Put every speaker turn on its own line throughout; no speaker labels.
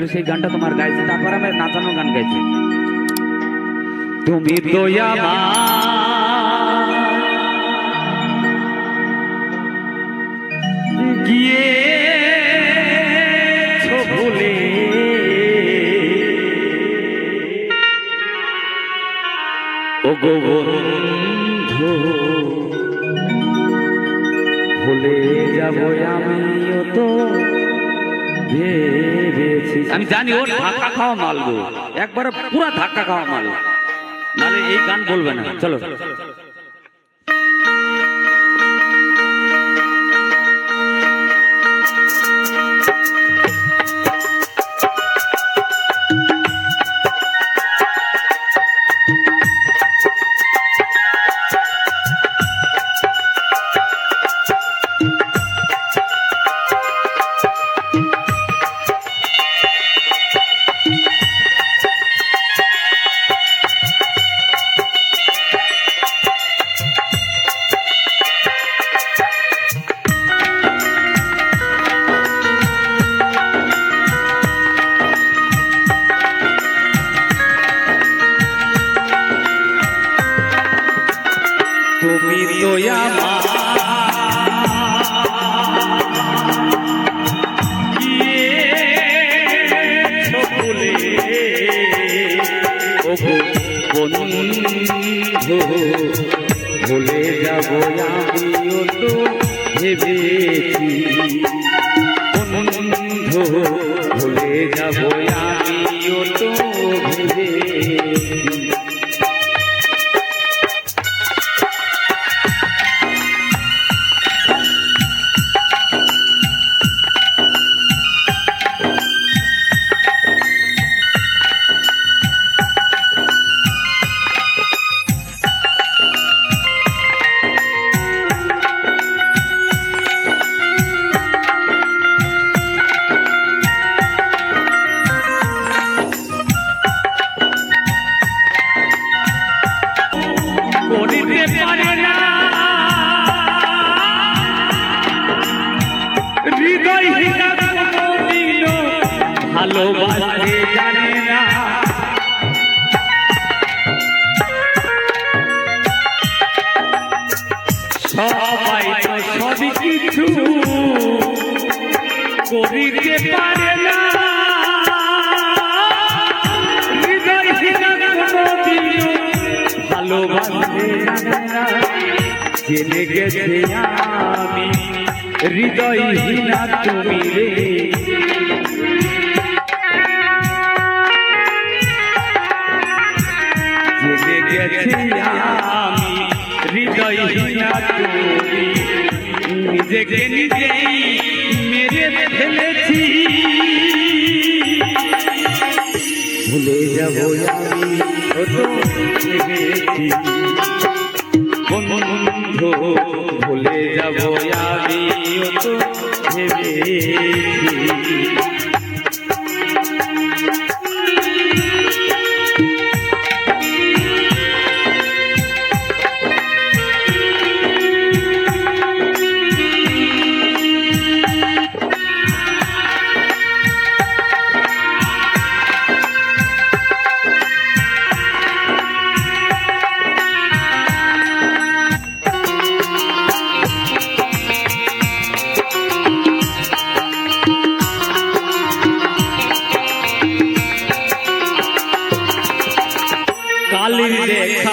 সেই গানটা তোমার গাইছে, তারপর আমি নাচানো গান গাইছে। তুমি দয়া গিয়ে ভুলে ও গো বন্ধু, ভুলে যাব আমিও তো। আমি জানি ওর ধাক্কা খাওয়া মাল গো। একবারে পুরা ধাক্কা খাওয়া মাল। নালে এই গান বলবে না। চলো। আমিও তো ভেবেছি। বন্ধু ভুলে যাব আমিও তো ভেবেছি। ভালোবাসতে জানে না। সবাই তো সবই কিছু করিতে পারে না। জেনে গেছে আমি, হৃদয়হীনা তুমি রে। গেছে আমি তুমি। নিজেকে নিজেই মেরে ফেলেছি। ভুলে যাব আমি বন্ধু, ভুলে যাব আমি তো ভেবেছি।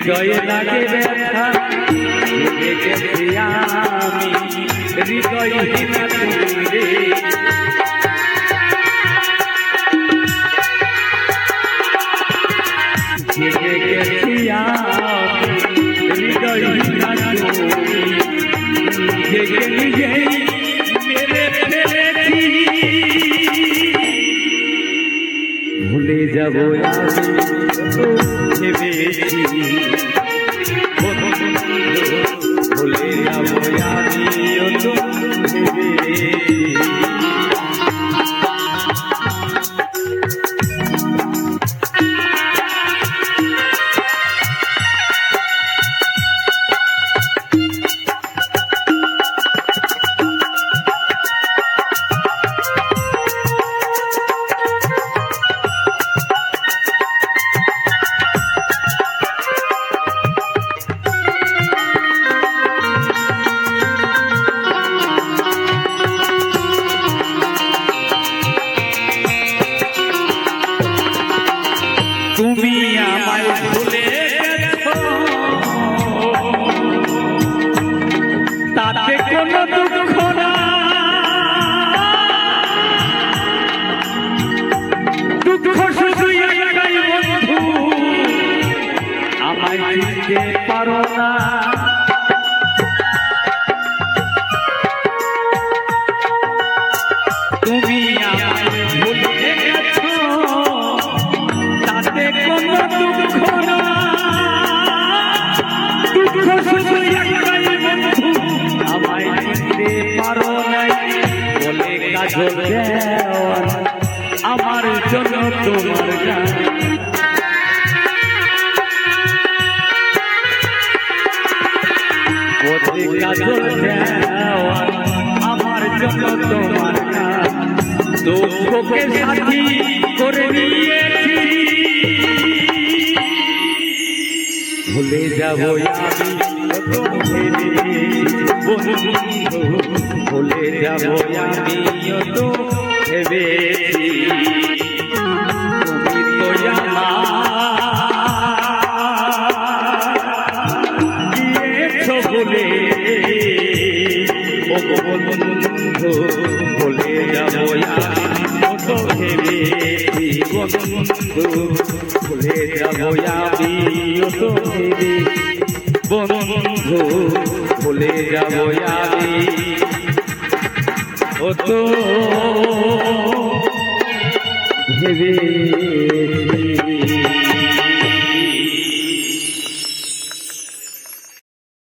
হৃদয়ে লাগে ব্যথা দেখেছি আমি হৃদয়হীন তুমি রে ভুলে যাব বেশি চিনতে পারো না। তুমি তাতে কোনো দুঃখ না। দুঃখ শুধু আমায় চিনতে পারো নাই, বলে কাজল আমার জন্য তোমার গান কাজল দেওয়ান আমার জন্য তোমার দুঃখকে সাথী করে ভুলে যাব ভুলে যাব তো তো আমার বন্ধু ভুলে যাব আমিও কত বন্ধু ভুলে যাব আমি ও তো ভেবেছি